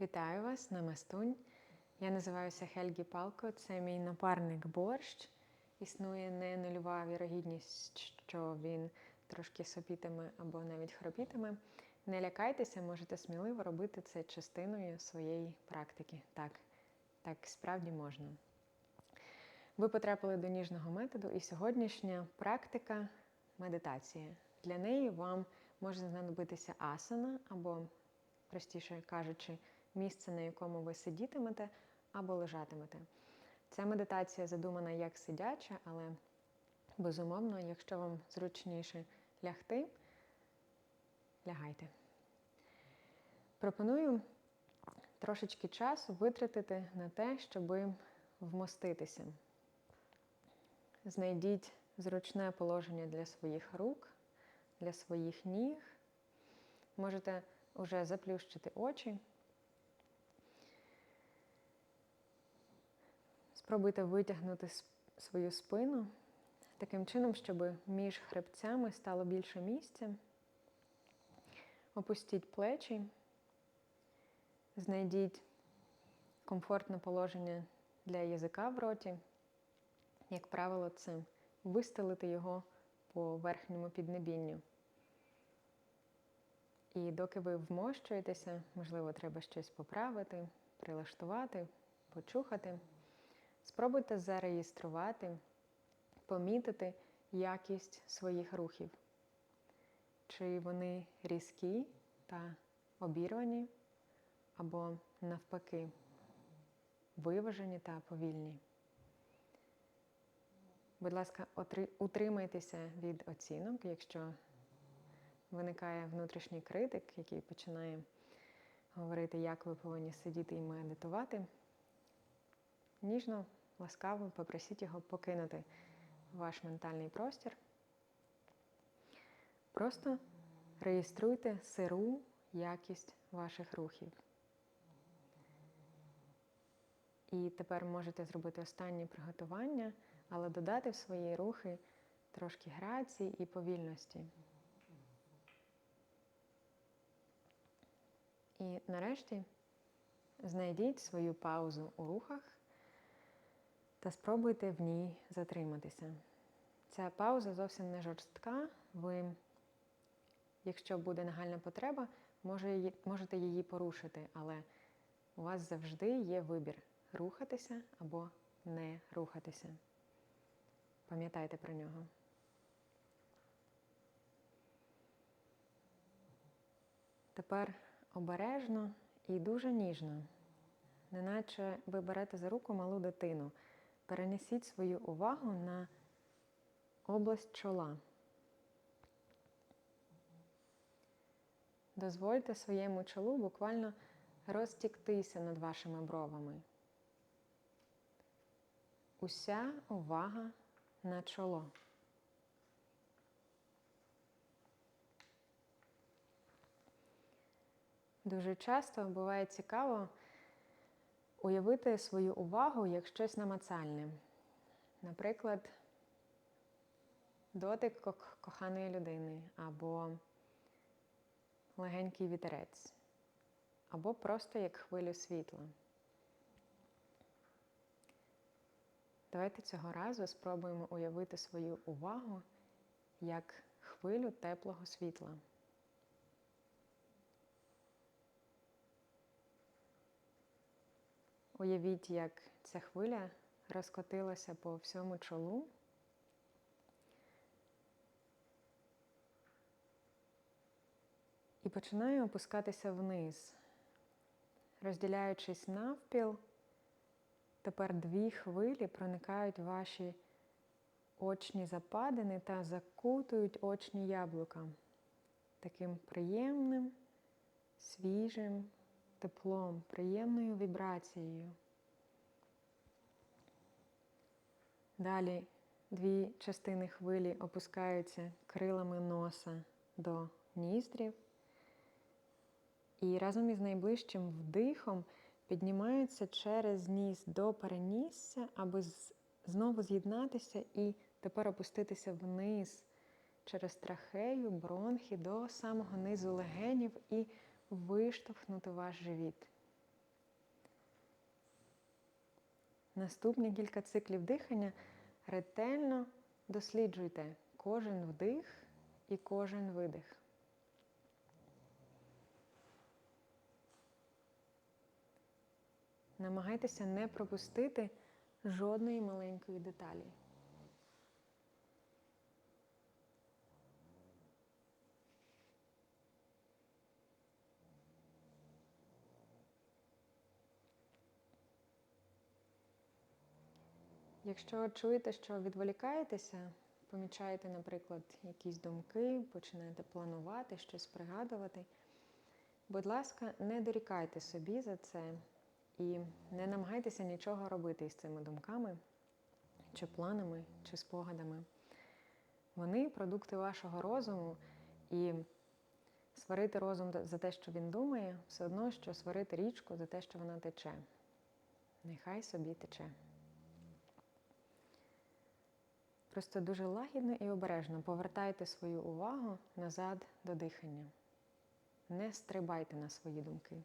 Вітаю вас, намастунь. Я називаюся Хельгі Палко, це мій напарник борщ. Існує не нульова вірогідність, що він трошки сопітиме або навіть хропітиме. Не лякайтеся, можете сміливо робити це частиною своєї практики. Так, так справді можна. Ви потрапили до ніжного методу, і сьогоднішня практика медитація. Для неї вам може знадобитися асана, або, простіше кажучи, місце, на якому ви сидітимете або лежатимете. Ця медитація задумана як сидяча, але безумовно, якщо вам зручніше лягти, лягайте. Пропоную трошечки часу витратити на те, щоб вмоститися. Знайдіть зручне положення для своїх рук, для своїх ніг. Можете вже заплющити очі. Спробуйте витягнути свою спину таким чином, щоб між хребцями стало більше місця. Опустіть плечі, знайдіть комфортне положення для язика в роті. Як правило, це вистелити його по верхньому піднебінню. І доки ви вмощуєтеся, можливо, треба щось поправити, прилаштувати, почухати. Спробуйте зареєструвати, помітити якість своїх рухів. Чи вони різкі та обірвані, або навпаки, виважені та повільні. Будь ласка, утримайтеся від оцінок, якщо виникає внутрішній критик, який починає говорити, як ви повинні сидіти і медитувати. Ніжно, ласкаво попросіть його покинути ваш ментальний простір. Просто реєструйте сиру якість ваших рухів. І тепер можете зробити останнє приготування, але додати в свої рухи трошки грації і повільності. І нарешті знайдіть свою паузу у рухах та спробуйте в ній затриматися. Ця пауза зовсім не жорстка. Ви, якщо буде нагальна потреба, можете її порушити, але у вас завжди є вибір рухатися або не рухатися. Пам'ятайте про нього. Тепер обережно і дуже ніжно, неначе ви берете за руку малу дитину. Перенесіть свою увагу на область чола. Дозвольте своєму чолу буквально розтіктися над вашими бровами. Уся увага на чоло. Дуже часто буває цікаво уявити свою увагу як щось намацальне. Наприклад, дотик коханої людини, або легенький вітерець, або просто як хвилю світла. Давайте цього разу спробуємо уявити свою увагу як хвилю теплого світла. Уявіть, як ця хвиля розкотилася по всьому чолу. І починає опускатися вниз, розділяючись навпіл, тепер дві хвилі проникають в ваші очні западини та закутують очні яблука таким приємним, свіжим теплом, приємною вібрацією. Далі дві частини хвилі опускаються крилами носа до ніздрів. І разом із найближчим вдихом піднімаються через ніс до перенісся, аби знову з'єднатися і тепер опуститися вниз через трахею, бронхи до самого низу легенів і виштовхнути ваш живіт. Наступні кілька циклів дихання ретельно досліджуйте кожен вдих і кожен видих. Намагайтеся не пропустити жодної маленької деталі. Якщо чуєте, що відволікаєтеся, помічаєте, наприклад, якісь думки, починаєте планувати, щось пригадувати, будь ласка, не дорікайте собі за це і не намагайтеся нічого робити із цими думками, чи планами, чи спогадами. Вони продукти вашого розуму, і сварити розум за те, що він думає, все одно, що сварити річку за те, що вона тече. Нехай собі тече. Просто дуже лагідно і обережно повертайте свою увагу назад до дихання. Не стрибайте на свої думки.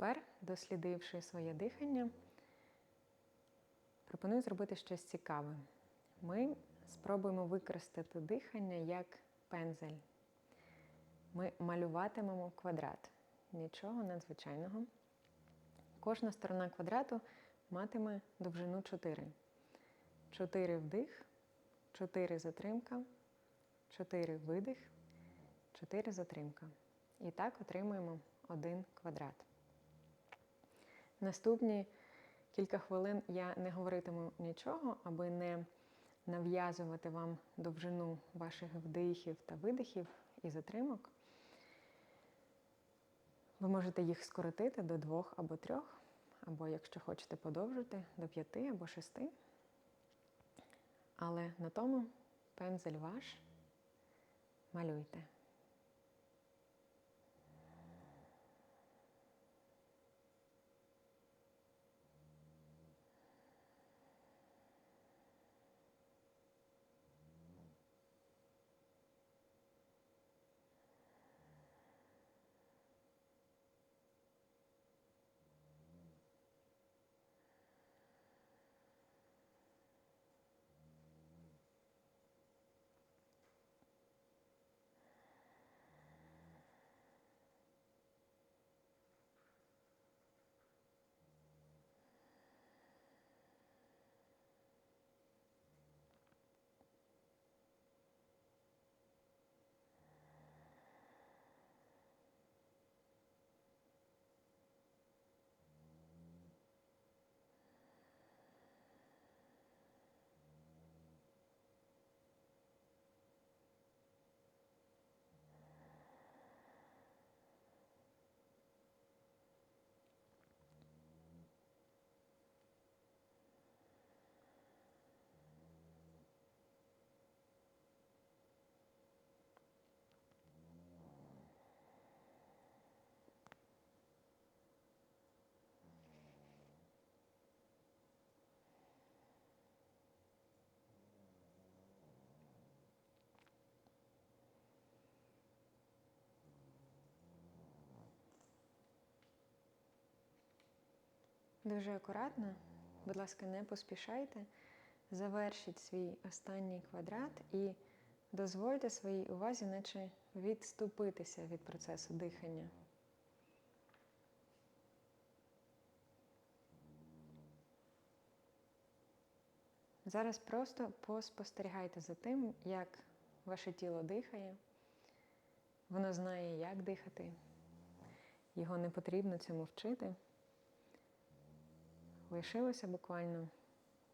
Тепер, дослідивши своє дихання, пропоную зробити щось цікаве. Ми спробуємо використати дихання як пензель. Ми малюватимемо квадрат. Нічого надзвичайного. Кожна сторона квадрату матиме довжину 4. 4 вдих, 4 затримка, 4 видих, 4 затримка. І так отримуємо один квадрат. Наступні кілька хвилин я не говоритиму нічого, аби не нав'язувати вам довжину ваших вдихів та видихів і затримок. Ви можете їх скоротити до двох або трьох, або, якщо хочете подовжити, до п'яти або шести. Але на тому пензель ваш малюйте. Дуже акуратно, будь ласка, не поспішайте. Завершіть свій останній квадрат і дозвольте своїй увазі, наче відступитися від процесу дихання. Зараз просто поспостерігайте за тим, як ваше тіло дихає. Воно знає, як дихати. Його не потрібно цьому вчити. Лишилося буквально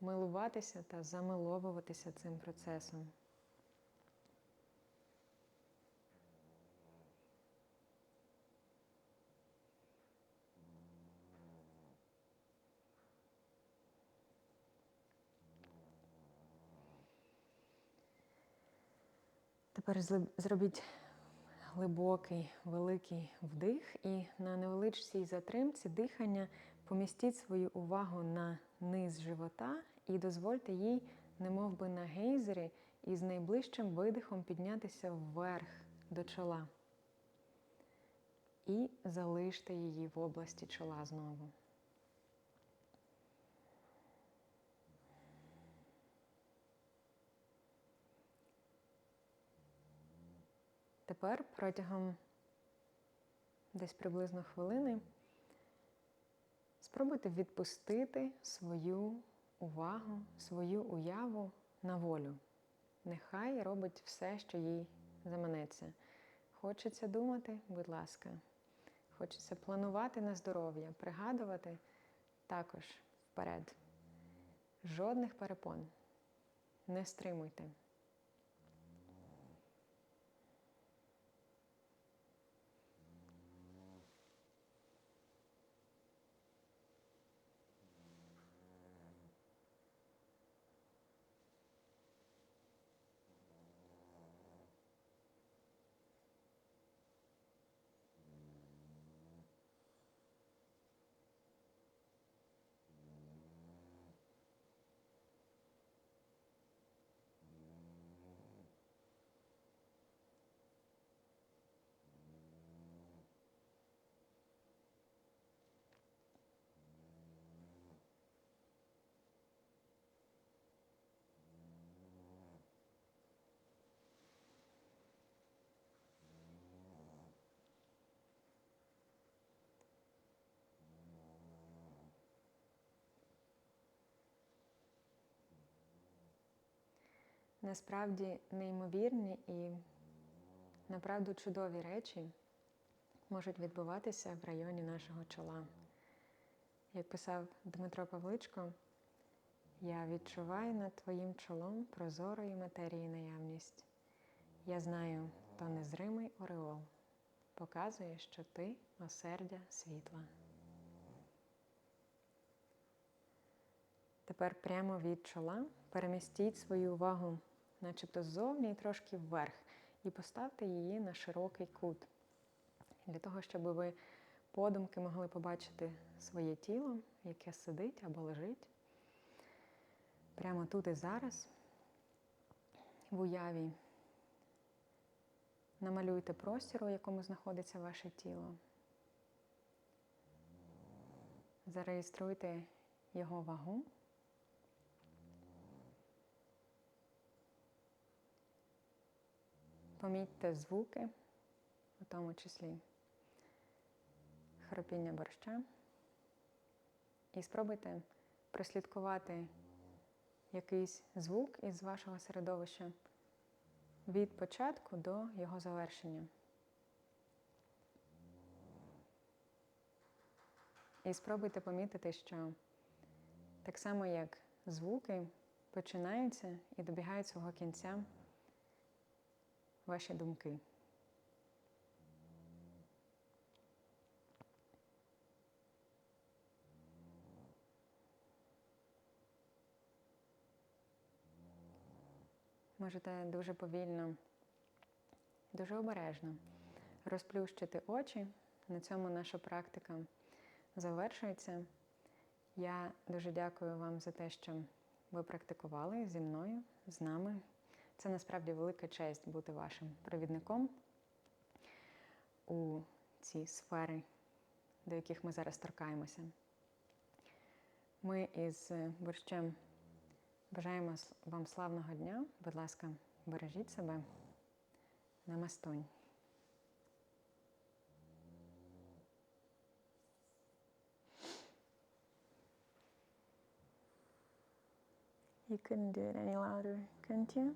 милуватися та замиловуватися цим процесом. Тепер зробіть глибокий, великий вдих, і на невеличкій затримці дихання помістіть свою увагу на низ живота і дозвольте їй, немов би на гейзері, із найближчим видихом піднятися вверх до чола. І залиште її в області чола знову. Тепер протягом десь приблизно хвилини спробуйте відпустити свою увагу, свою уяву на волю. Нехай робить все, що їй заманеться. Хочеться думати, будь ласка. Хочеться планувати на здоров'я, пригадувати також вперед. Жодних перепон. Не стримуйте. Насправді неймовірні і направду чудові речі можуть відбуватися в районі нашого чола. Як писав Дмитро Павличко, я відчуваю над твоїм чолом прозорої матерії наявність. Я знаю, то незримий ореол показує, що ти осердя світла. Тепер прямо від чола перемістіть свою увагу начебто ззовні і трошки вверх. І поставте її на широкий кут. Для того, щоб ви подумки могли побачити своє тіло, яке сидить або лежить. Прямо тут і зараз, в уяві. Намалюйте простір, у якому знаходиться ваше тіло. Зареєструйте його вагу. Помітьте звуки, у тому числі хропіння борща. І спробуйте прослідкувати якийсь звук із вашого середовища від початку до його завершення. І спробуйте помітити, що так само як звуки починаються і добігають свого кінця ваші думки. Можете дуже повільно, дуже обережно розплющити очі. На цьому наша практика завершується. Я дуже дякую вам за те, що ви практикували зі мною, з нами. Це насправді велика честь бути вашим провідником у ці сфери, до яких ми зараз торкаємося. Ми із борщем бажаємо вам славного дня. Будь ласка, бережіть себе. Намастонь. You couldn't do it any louder, couldn't you?